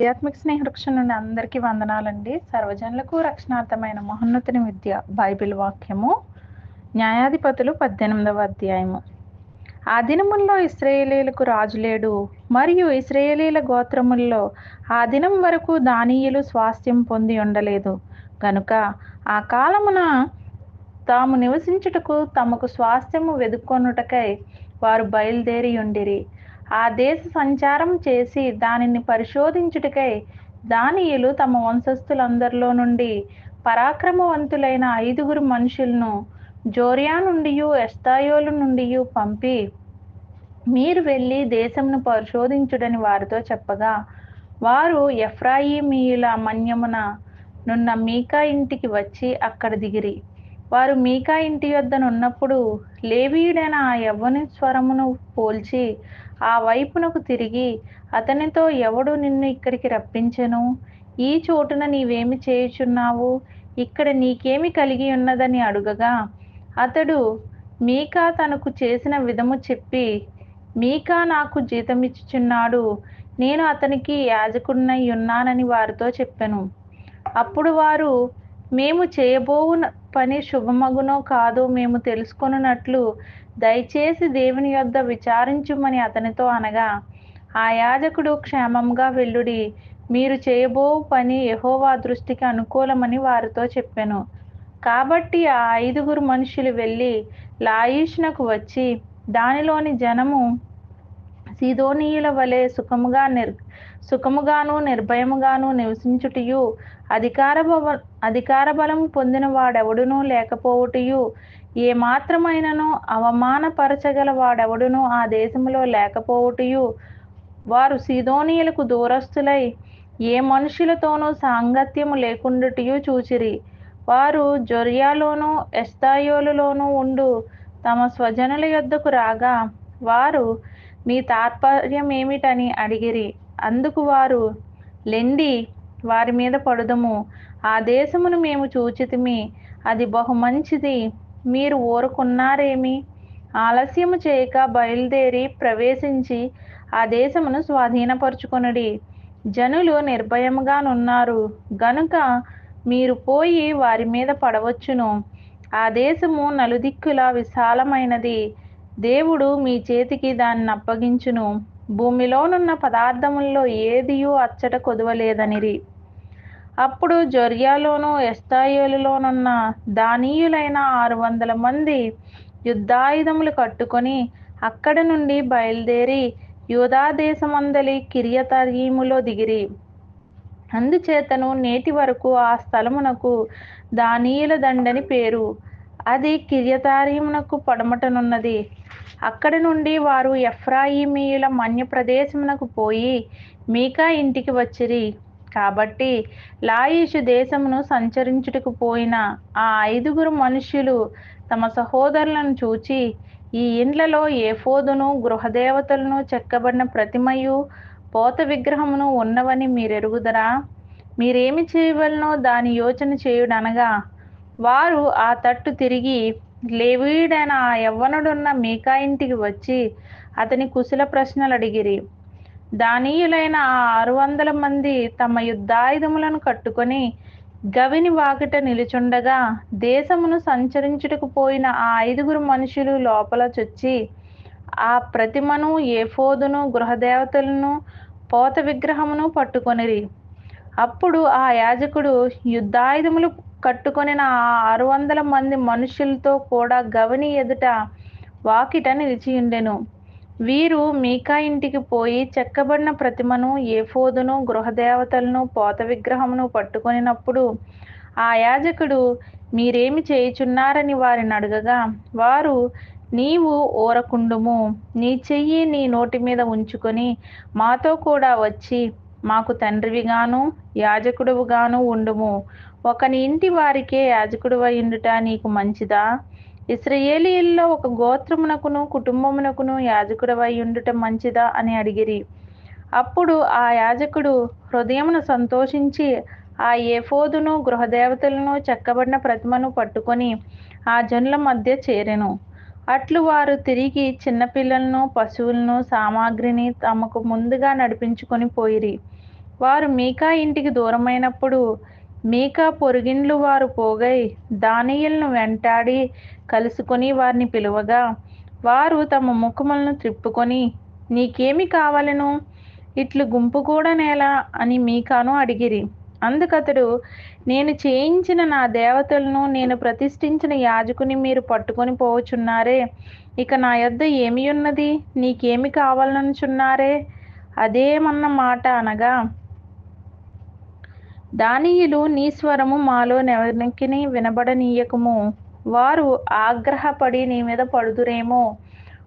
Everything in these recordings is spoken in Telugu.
ఆధ్యాత్మిక స్నేహరక్షణ నుండి అందరికీ వందనాలండి. సర్వజనులకు రక్షణార్థమైన మహోన్నతుని విద్య బైబిల్ వాక్యము న్యాయాధిపతులు పద్దెనిమిదవ అధ్యాయము. ఆ దినముల్లో ఇస్రాయేలీలకు రాజు లేడు. మరియు ఇస్రాయేలీల గోత్రముల్లో ఆ దినం వరకు దానీయులు స్వాస్థ్యం పొంది ఉండలేదు. గనుక ఆ కాలమున తాము నివసించుటకు తమకు స్వాస్థ్యము వెదుక్కొనుటకై వారు బయలుదేరి ఉండిరి. ఆ దేశ సంచారం చేసి దానిని పరిశోధించుటకై దానియులు తమ వంశస్థులందరిలో నుండి పరాక్రమవంతులైన ఐదుగురు మనుషులను జోరియా నుండి ఎస్తాయోలు నుండి పంపి మీరు వెళ్ళి దేశంను పరిశోధించుడని వారితో చెప్పగా వారు ఎఫ్రాయిమీయుల మన్యమున నున్న మీకా ఇంటికి వచ్చి అక్కడ దిగిరి. వారు మీకా ఇంటి వద్దనున్నప్పుడు లేవీయుడైన ఆ యవ్వని స్వరమును పోల్చి ఆ వైపునకు తిరిగి అతనితో ఎవడు నిన్ను ఇక్కడికి రప్పించెను? ఈ చోటున నీవేమి చేయుచున్నావు? ఇక్కడ నీకేమి కలిగి ఉన్నదని అడుగగా అతడు మీకా తనకు చేసిన విధము చెప్పి మీకా నాకు జీతమిచ్చుచున్నాడు. నేను అతనికి యాజకుడినై ఉన్నానని వారితో చెప్పాను. అప్పుడు వారు మేము చేయబోవు పని శుభమగునో కాదో మేము తెలుసుకొనున్నట్లు దయచేసి దేవుని యొద్ద విచారించుమని అతనితో అనగా ఆ యాజకుడు క్షేమంగా వెళ్ళుడి. మీరు చేయబో పని యహోవా దృష్టికి అనుకూలమని వారితో చెప్పాను. కాబట్టి ఆ ఐదుగురు మనుషులు వెళ్ళి లాయిష్నకు వచ్చి దానిలోని జనము సీదోనీయుల వలె సుఖముగా నిర్ సుఖముగాను నిర్భయముగాను నివసించుటయు. అధికార అధికార బలము పొందిన వాడెవడునూ లేకపోవుటయు. ఏ అవమానపరచగల వాడెవడునూ ఆ దేశంలో లేకపోవుటయు. వారు సీదోనీయులకు దూరస్తులై ఏ మనుషులతోనూ సాంగత్యము లేకుండాటయు చూచిరి. వారు జొరియాలోనూ ఎస్తాయోలులోనూ ఉండు. తమ స్వజనుల యొద్దకు రాగా వారు మీ తాత్పర్యం ఏమిటని అడిగిరి. అందుకు వారు లెండి వారి మీద పడుదము. ఆ దేశమును మేము చూచితిమి. అది బహు మంచిది. మీరు ఊరుకున్నారేమి? ఆలస్యము చేయక బయలుదేరి ప్రవేశించి ఆ దేశమును స్వాధీనపరుచుకొనుడి. జనులు నిర్భయముగానున్నారు. గనుక మీరు పోయి వారి మీద పడవచ్చును. ఆ దేశము నలుదిక్కుల విశాలమైనది. దేవుడు మీ చేతికి దాన్ని అప్పగించును. భూమిలోనున్న పదార్థముల్లో ఏదియూ అచ్చట కొదవలేదనిరి. అప్పుడు జొర్యాలోను ఎస్తాయోలులోనున్న దానీయులైన ఆరు వందల మంది యుద్ధాయుధములు కట్టుకొని అక్కడ నుండి బయలుదేరి యూదాదేశమందలి కిరియతరీములో దిగిరి. అందుచేతను నేటి వరకు ఆ స్థలమునకు దానీయుల దండని పేరు. అది కిరియతారీమునకు పడమటనున్నది. అక్కడ నుండి వారు ఎఫ్రాయిమీయుల మన్య ప్రదేశమునకు పోయి మీకా ఇంటికి వచ్చిరి. కాబట్టి లాయిషు దేశమును సంచరించుటకు పోయిన ఆ ఐదుగురు మనుష్యులు తమ సహోదరులను చూచి ఈ ఇండ్లలో ఏఫోదును గృహదేవతలను చెక్కబడిన ప్రతిమయు పోత విగ్రహమును ఉన్నవని మీరెరుగుదరా? మీరేమి చేయవలనో దాని యోచన చేయుడనగా వారు ఆ తట్టు తిరిగి లేవీడైన ఆ యవ్వనుడున్న మీకా ఇంటికి వచ్చి అతని కుశల ప్రశ్నలు అడిగిరి. దానీయులైన ఆ ఆరు వందల మంది తమ యుద్ధాయుధములను కట్టుకొని గవిని వాకిట నిలుచుండగా దేశమును సంచరించుటకు పోయిన ఆ ఐదుగురు మనుషులు లోపల చొచ్చి ఆ ప్రతిమను ఏఫోదును గృహదేవతలను పోత విగ్రహమును పట్టుకొనిరి. అప్పుడు ఆ యాజకుడు యుద్ధాయుధములు కట్టుకొనిన ఆ ఆరు వందల మంది మనుషులతో కూడా గవని ఎదుట వాకిట నిలిచియుండెను. వీరు మీకా ఇంటికి పోయి చెక్కబడిన ప్రతిమను ఏఫోదును గృహదేవతలను పోత విగ్రహమును పట్టుకొనినప్పుడు ఆ యాజకుడు మీరేమి చేయుచున్నారని వారిని అడగగా వారు నీవు ఓరకుండుము నీ చెయ్యి నీ నోటి మీద ఉంచుకొని మాతో కూడా వచ్చి మాకు తండ్రివిగాను యాజకుడువుగాను ఉండుము. ఒకని ఇంటి వారికే యాజకుడు ఉండుట నీకు మంచిదా? ఇస్రయేలీల్లో ఒక గోత్రమునకును కుటుంబమునకును యాజకుడవై ఉండుట మంచిదా అని అడిగిరి. అప్పుడు ఆ యాజకుడు హృదయమును సంతోషించి ఆ ఏఫోదును గృహదేవతలను చెక్కబడిన ప్రతిమను పట్టుకొని ఆ జనుల మధ్య చేరెను. అట్లు వారు తిరిగి చిన్నపిల్లలను పశువులను సామాగ్రిని తమకు ముందుగా నడిపించుకొని పోయిరి. వారు మీకా ఇంటికి దూరమైనప్పుడు మీకా పొరుగిండ్లు వారు పోగై దానియలను వెంటాడి కలుసుకొని వారిని పిలువగా వారు తమ ముఖములను త్రిప్పుకొని నీకేమి కావాలను? ఇట్లు గుంపు కూడా నేల అని మీకాను అడిగిరి. అందుకతడు నేను చేయించిన నా దేవతలను నేను ప్రతిష్ఠించిన యాజకుని మీరు పట్టుకొని పోవచున్నారే ఇక నా యొద్ద ఏమి ఉన్నది? నీకేమి కావాలనుచున్నారే అదేమన్న మాట అనగా దానియులు నీ స్వరము మాలో నెవరికి వినబడనీయకము. వారు ఆగ్రహపడి నీ మీద పడుదురేమో.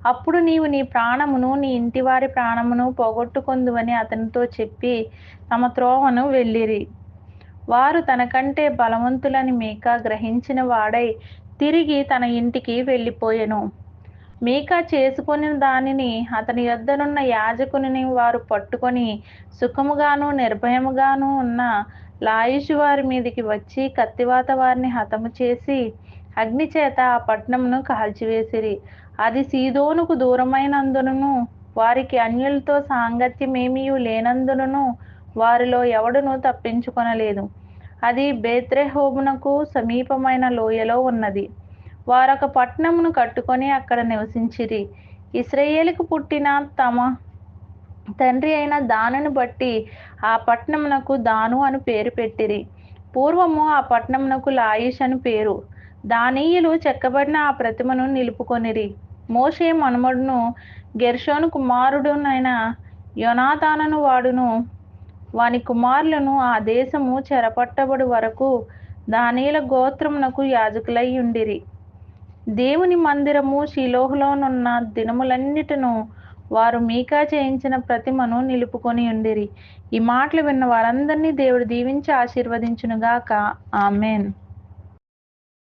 అప్పుడు నీవు నీ ప్రాణమును నీ ఇంటి వారి ప్రాణమును పోగొట్టుకొందువని అతనితో చెప్పి తమ త్రోవను వెళ్ళిరి. వారు తనకంటే బలవంతులని మీకా గ్రహించిన వాడై తిరిగి తన ఇంటికి వెళ్ళిపోయెను. మీకా చేసుకుని దానిని అతని యొద్దనున్న యాజకుని వారు పట్టుకొని సుఖముగాను నిర్భయముగాను ఉన్న లాయుషు వారి మీదికి వచ్చి కత్తివాత వారిని హతము చేసి అగ్నిచేత ఆ పట్టణమును కాల్చివేసిరి. అది సీదోనుకు దూరమైనందునను వారికి అన్యులతో సాంగత్యమేమీ లేనందునను వారిలో ఎవడునూ తప్పించుకొనలేదు. అది బేత్రెహోమునకు సమీపమైన లోయలో ఉన్నది. వారొక పట్టణమును కట్టుకొని అక్కడ నివసించిరి. ఇస్రాయేలుకు పుట్టిన తమ తండ్రి అయిన దానును బట్టి ఆ పట్టణమునకు దాను అని పేరు పెట్టిరి. పూర్వము ఆ పట్టణమునకు లాయిష్ అని పేరు. దానీయులు చెక్కబడిన ఆ ప్రతిమను నిలుపుకొనిరి. మోషే మనుమడును గెర్షోను కుమారుడునైన యొనాతానను వాడును. వాని కుమారులను ఆ దేశము చెరపట్టబడి వరకు దానిల గోత్రమునకు యాజకులై ఉండిరి. దేవుని మందిరము శిలోహలోనున్న దినములన్నిటిను వారు మీకా చేయించిన ప్రతిమను నిలుపుకొని ఉండిరి. ఈ మాటలు విన్న వారందరినీ దేవుడు దీవించి ఆశీర్వదించునుగాక. ఆమెన్.